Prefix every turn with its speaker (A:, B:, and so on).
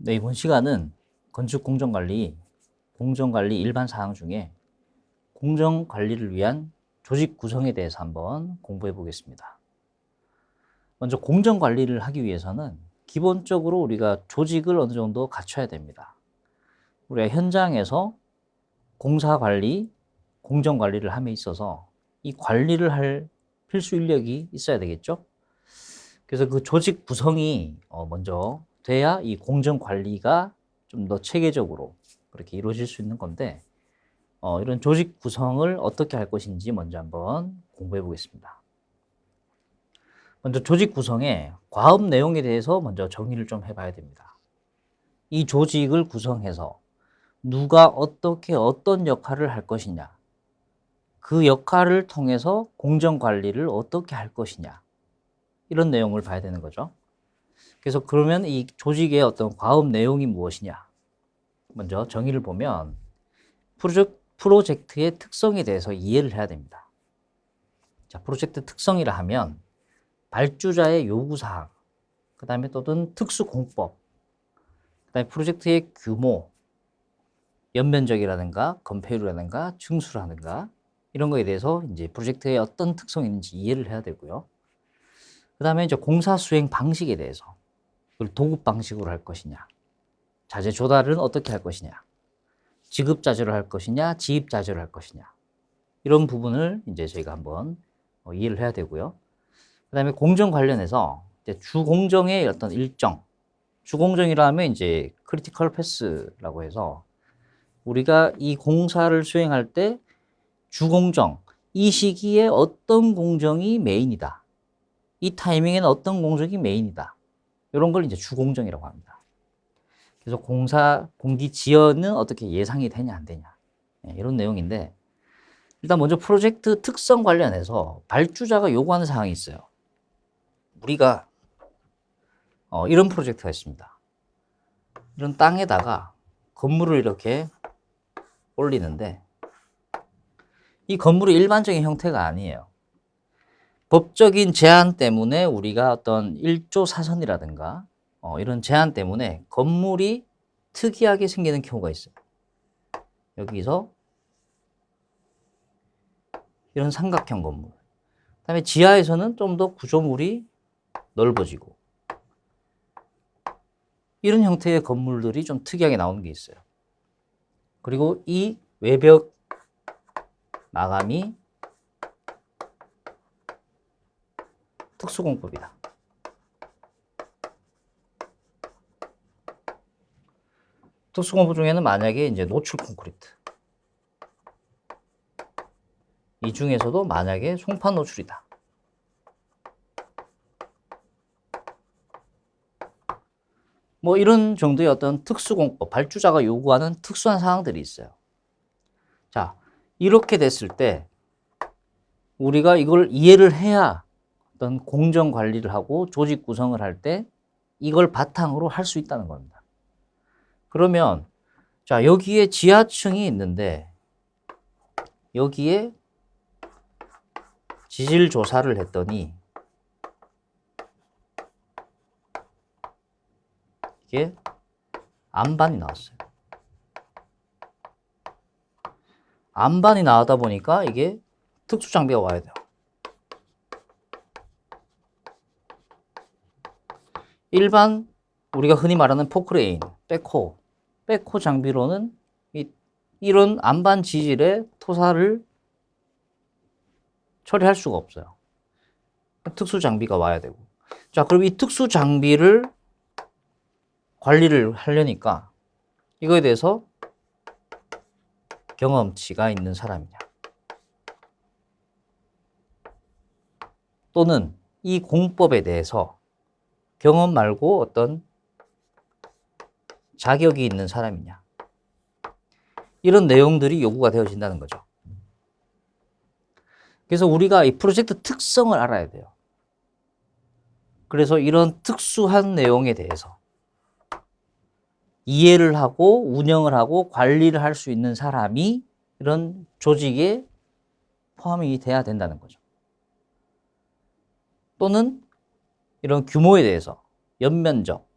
A: 네, 이번 시간은 건축 공정관리, 공정관리 일반 사항 중에 공정관리를 위한 조직 구성에 대해서 한번 공부해 보겠습니다. 먼저 공정관리를 하기 위해서는 기본적으로 우리가 조직을 어느 정도 갖춰야 됩니다. 우리가 현장에서 공사관리, 공정관리를 함에 있어서 이 관리를 할 필수 인력이 있어야 되겠죠? 그래서 그 조직 구성이 어, 먼저 돼야 이 공정 관리가 좀 더 체계적으로 그렇게 이루어질 수 있는 건데 어, 이런 조직 구성을 어떻게 할 것인지 먼저 한번 공부해 보겠습니다. 먼저 조직 구성의 과업 내용에 대해서 먼저 정의를 좀 해봐야 됩니다. 이 조직을 구성해서 누가 어떻게 어떤 역할을 할 것이냐, 그 역할을 통해서 공정 관리를 어떻게 할 것이냐, 이런 내용을 봐야 되는 거죠. 그래서 그러면 이 조직의 어떤 과업 내용이 무엇이냐? 먼저 정의를 보면 프로젝, 프로젝트의 특성에 대해서 이해를 해야 됩니다. 자, 프로젝트 특성이라 하면 발주자의 요구사항, 그 다음에 또는 특수공법, 그 다음에 프로젝트의 규모, 연면적이라든가 건폐율이라든가 증수라든가 이런 거에 대해서 이제 프로젝트의 어떤 특성이 있는지 이해를 해야 되고요. 그 다음에 이제 공사 수행 방식에 대해서 그걸 도급 방식으로 할 것이냐, 자재 조달은 어떻게 할 것이냐, 지급 자재로 할 것이냐, 지입 자재로 할 것이냐 이런 부분을 이제 저희가 한번 어, 이해를 해야 되고요. 그 다음에 공정 관련해서 주공정의 어떤 일정, 주공정이라 하면 이제 크리티컬 패스라고 해서 우리가 이 공사를 수행할 때 주공정, 이 시기에 어떤 공정이 메인이다. 이 타이밍에는 어떤 공정이 메인이다. 이런 걸 이제 주공정이라고 합니다. 그래서 공사, 공기 지연은 어떻게 예상이 되냐, 안 되냐. 예, 이런 내용인데, 일단 먼저 프로젝트 특성 관련해서 발주자가 요구하는 사항이 있어요. 우리가 어, 이런 프로젝트가 있습니다. 이런 땅에다가 건물을 이렇게 올리는데, 이 건물이 일반적인 형태가 아니에요. 법적인 제한 때문에 우리가 어떤 일조 사선이라든가 어, 이런 제한 때문에 건물이 특이하게 생기는 경우가 있어요. 여기서 이런 삼각형 건물. 그다음에 지하에서는 좀 더 구조물이 넓어지고 이런 형태의 건물들이 좀 특이하게 나오는 게 있어요. 그리고 이 외벽 마감이 수공법이다. 특수공법 중에는 만약에 이제 노출 콘크리트. 이 중에서도 만약에 송판 노출이다. 뭐 이런 정도의 어떤 특수공법, 발주자가 요구하는 특수한 사항들이 있어요. 자, 이렇게 됐을 때 우리가 이걸 이해를 해야 어떤 공정 관리를 하고 조직 구성을 할 때 이걸 바탕으로 할 수 있다는 겁니다. 그러면 자, 여기에 지하층이 있는데 여기에 지질 조사를 했더니 이게 안반이 나왔어요. 안반이 나오다 보니까 이게 특수 장비가 와야 돼요. 일반 우리가 흔히 말하는 포크레인, 백호, 백호 장비로는 이, 이런 안반 지질의 토사를 처리할 수가 없어요. 특수 장비가 와야 되고. 자, 그럼 이 특수 장비를 관리를 하려니까 이거에 대해서 경험치가 있는 사람이냐. 또는 이 공법에 대해서 경험 말고 어떤 자격이 있는 사람이냐. 이런 내용들이 요구가 되어진다는 거죠. 그래서 우리가 이 프로젝트 특성을 알아야 돼요. 그래서 이런 특수한 내용에 대해서 이해를 하고 운영을 하고 관리를 할 수 있는 사람이 이런 조직에 포함이 돼야 된다는 거죠. 또는 이런 규모에 대해서 연면적,